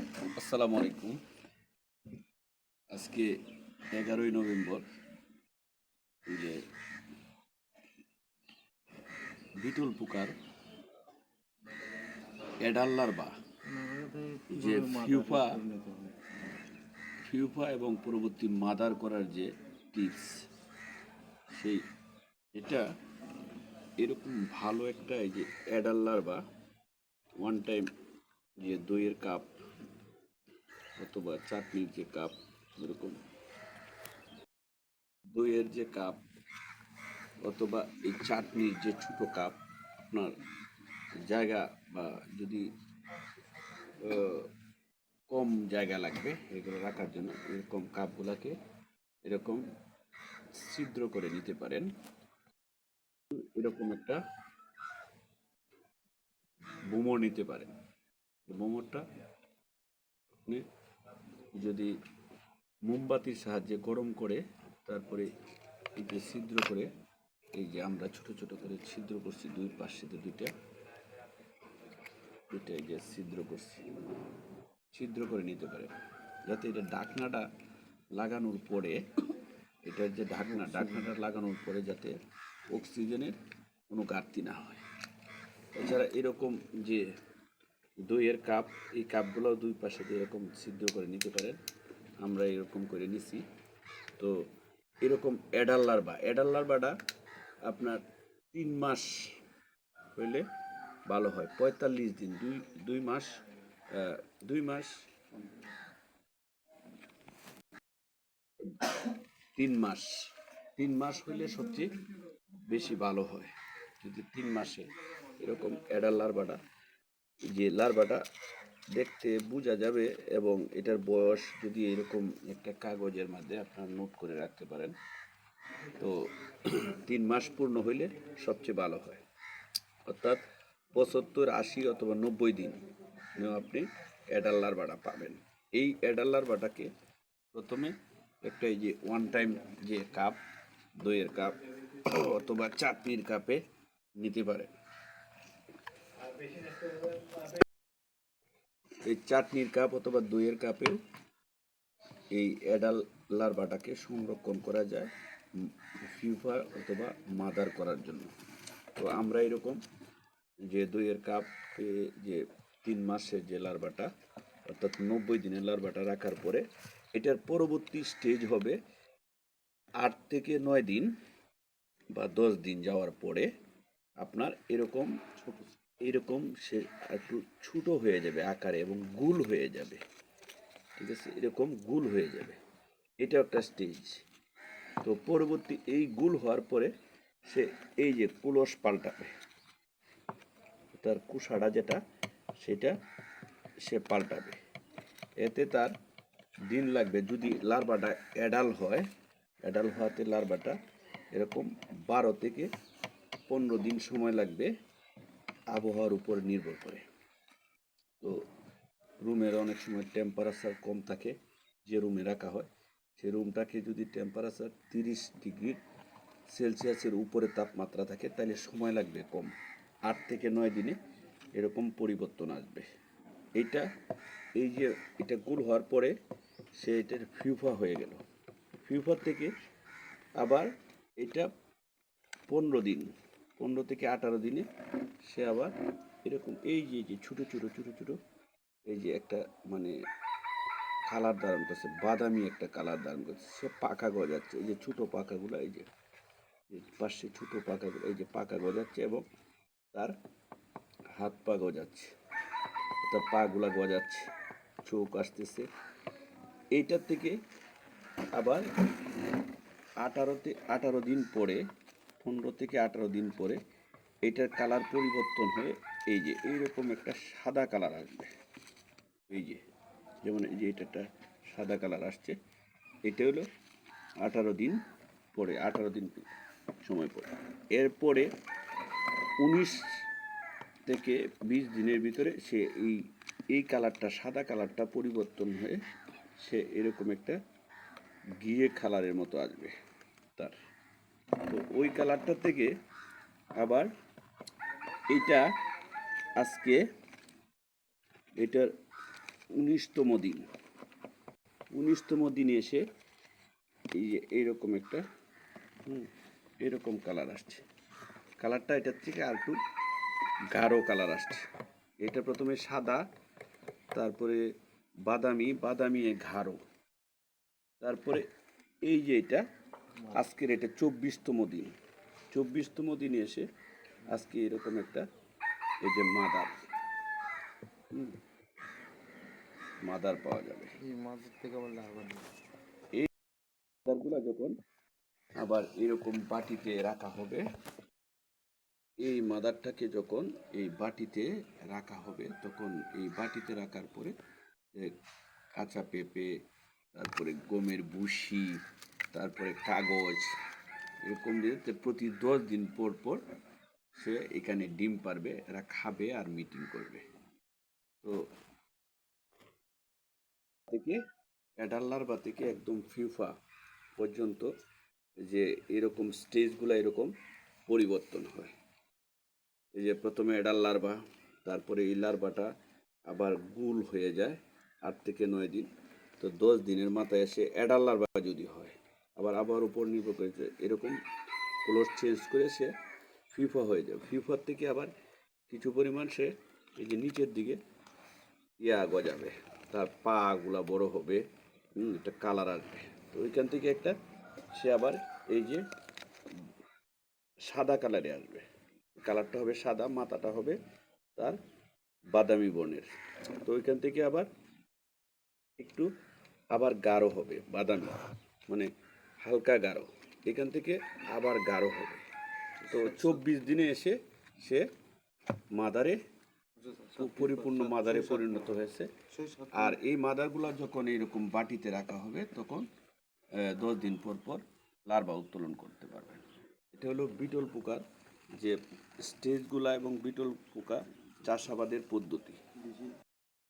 আসসালামু আলাইকুম। আজকে এগারোই নভেম্বর যে বিটুল পুকার এডাল্লার বা, যে ফিউফা ফিউফা এবং পরবর্তী মাদার করার যে টিপস, সেই, এটা এরকম ভালো একটা এই যে অ্যাডাল্লার বা ওয়ান টাইম যে দইয়ের কাপ অথবা চাটনির যে কাপ, এরকম। দইয়ের যে কাপ অথবা এই চাটনির যে ছোট কাপ, আপনার জায়গা বা যদি কম জায়গা লাগবে এগুলো রাখার জন্য, এরকম কাপগুলোকে এরকম ছিদ্র করে নিতে পারেন। এরকম একটা বোমো নিতে পারেন। বোমোটা আপনি যদি মোমবাতির সাহায্যে গরম করে, তারপরে এই যে ছিদ্র করে, এই যে আমরা ছোট ছোট করে ছিদ্র করছি, দুই পাশে দুইটা দুইটা এই যে ছিদ্র করছি, ছিদ্র করে নিতে পারে। যাতে এটা ঢাকনাটা লাগানোর পরে এটার যে ঢাকনা, ঢাকনাটা লাগানোর পরে যাতে অক্সিজেনের কোনো ঘাটতি না হয়। এছাড়া এরকম যে দইয়ের কাপ এই কাপগুলো দুই পাশে দিয়ে এরকম ছিদ্র করে নিতে পারেন। আমরা এরকম করে নিছি। তো এরকম অ্যাডাল্লার বা অ্যাডাল্লার বাটা আপনার তিন মাস হইলে ভালো হয়। পঁয়তাল্লিশ দিন, দুই দুই মাস দুই মাস, তিন মাস তিন মাস হইলে সবচেয়ে বেশি ভালো হয়। যদি তিন মাসে এরকম অ্যাডাল লার্ভাটা যে লার্ভাটা দেখতে বোঝা যাবে এবং এটার বয়স যদি এরকম একটা কাগজের মধ্যে আপনার নোট করে রাখতে পারেন, তো তিন মাস পূর্ণ হইলে সবচেয়ে ভালো হয়। অর্থাৎ পঁচাত্তর, আশি অথবা নব্বই দিন আপনি অ্যাডাল লার্ভাটা পাবেন। এই অ্যাডাল লার্ভাটাকে প্রথমে একটা এই যে ওয়ান টাইম যে কাপ দইয়ের কাপ অথবা চাটনির কাপে নিতে পারে এই চাটনির কাপ অথবা দইয়ের কাপেও এই অ্যাডাল লার্ভাটাকে সংরক্ষণ করা যায় ফিউফা অথবা মাদার করার জন্য। তো আমরা এরকম যে দইয়ের কাপ যে তিন মাসের যে লার্ভাটা অর্থাৎ নব্বই দিনের লার্ভাটা রাখার পরে, এটার পরবর্তী স্টেজ হবে আট থেকে নয় দিন বা দশ দিন যাওয়ার পরে আপনার এরকম ছোট এরকম সে একটু ছোটো হয়ে যাবে আকারে এবং গুল হয়ে যাবে। ঠিক আছে? এরকম গুল হয়ে যাবে। এটা একটা স্টেজ তো পরবর্তী এই গুল হওয়ার পরে সে এই যে কুলস পাল্টাবে। তার কুসাটা যেটা, সেটা সে পাল্টাবে। এতে তার দিন লাগবে। যদি লার্ভাটা অ্যাডাল হয়, অ্যাডাল হওয়াতে লার্ভাটা এরকম বারো থেকে পনেরো দিন সময় লাগবে। আবহাওয়ার উপর নির্ভর করে। তো রুমের অনেক সময় টেম্পারেচার কম থাকে, যে রুমে রাখা হয়। সেই রুমটাকে যদি টেম্পারেচার তিরিশ ডিগ্রি সেলসিয়াসের উপরে তাপমাত্রা থাকে, তাহলে সময় লাগবে কম। আট থেকে নয় দিনে এরকম পরিবর্তন আসবে। এটা, এই যে এটা গুল হওয়ার পরে সে এটার ফিউফা হয়ে গেল। ফিউফার থেকে আবার এটা পনেরো দিন পনেরো থেকে আঠারো দিনে সে আবার এরকম এই যে যে ছোটো ছোটো ছোটো ছোটো এই যে একটা মানে কালার ধারণ করছে, বাদামি একটা কালার ধারণ করছে, সে পাকা গজাচ্ছে, এই যে ছোটো পাকাগুলো এই যে পাশে ছোটো পাকাগুলো এই যে পাকা গজাচ্ছে এবং তার হাত পা গজাচ্ছে, তার পাগুলা গজাচ্ছে, চোখ আসতেছে। এইটার থেকে আবার আঠারোতে, আঠারো দিন পরে পনেরো থেকে আঠারো দিন পরে এটার কালার পরিবর্তন হয়ে এই যে এইরকম একটা সাদা কালার আসবে। এই যে, যেমন এই যে এটা একটা সাদা কালার আসছে, এটা হলো আঠারো দিন পরে, আঠারো দিন সময় পরে। এরপরে উনিশ থেকে বিশ দিনের ভিতরে সে এই এই কালারটা, সাদা কালারটা পরিবর্তন হয়ে সে এরকম একটা গিয়ে কালারের মতো আসবে তার। তো ওই কালারটা থেকে আবার এইটা আজকে এটার উনিশতম দিন। উনিশতম দিনে এসে এই যে এইরকম একটা হুম, এরকম কালার আসছে। কালারটা এটার থেকে আর একটু গাঢ় কালার আসছে। এটা প্রথমে সাদা তারপরে বাদামি বাদামি গাঢ়। তারপরে এই যে এটা আজকের এটা চব্বিশতম দিন। চব্বিশতম দিনে এসে আজকে এরকম একটা এই যে মাদার মাদার পাওয়া যাবে। এই মাদারগুলো যখন আবার এরকম বাটিতে রাখা হবে এই মাদারটাকে যখন এই বাটিতে রাখা হবে তখন এই বাটিতে রাখার পরে কাঁচা পেঁপে তারপরে গমের বুসি তারপরে কাগজ, এরকম দিয়ে প্রতি দশ দিন পর পর সে এখানে ডিম পারবে, এরা খাবে আর মিটিং করবে। তো থেকে, অ্যাডাল্লার বা থেকে একদম ফিফা পর্যন্ত যে এরকম স্টেজগুলো এরকম পরিবর্তন হয়। এই যে প্রথমে অ্যাডাল লার্ভা তারপরে এই লার্ভাটা আবার গুল হয়ে যায় আট থেকে নয় দিন। তো দশ দিনের মাথায় এসে অ্যাডাল লার্ভা যদি হয় আবার আবার উপর নির্ভর করে যে এরকম ক্লোজ চেঞ্জ করে সে ফিফা হয়ে যাবে। ফিফার থেকে আবার কিছু পরিমাণ সে এই যে নিচের দিকে ইয়া গজাবে। তার পাগুলা বড় হবে। একটা কালার আসবে তো ওইখান থেকে একটা সে আবার এই যে সাদা কালারে আসবে। কালারটা হবে সাদা, মাথাটা হবে তার বাদামি বর্ণের। তো ওইখান থেকে আবার একটু আবার গাঢ় হবে, বাদামি। মানে হালকা গাঢ়। এখান থেকে আবার গাঢ় হবে। তো চব্বিশ দিনে এসে সে মাদারে, পরিপূর্ণ মাদারে পরিণত হয়েছে। আর এই মাদারগুলো যখন এইরকম বাটিতে রাখা হবে, তখন দশ দিন পর পর লার্ভা উত্তোলন করতে পারবেন। এটা হলো বিটল পোকার যে স্টেজগুলা এবং বিটল পোকা চাষাবাদের পদ্ধতি।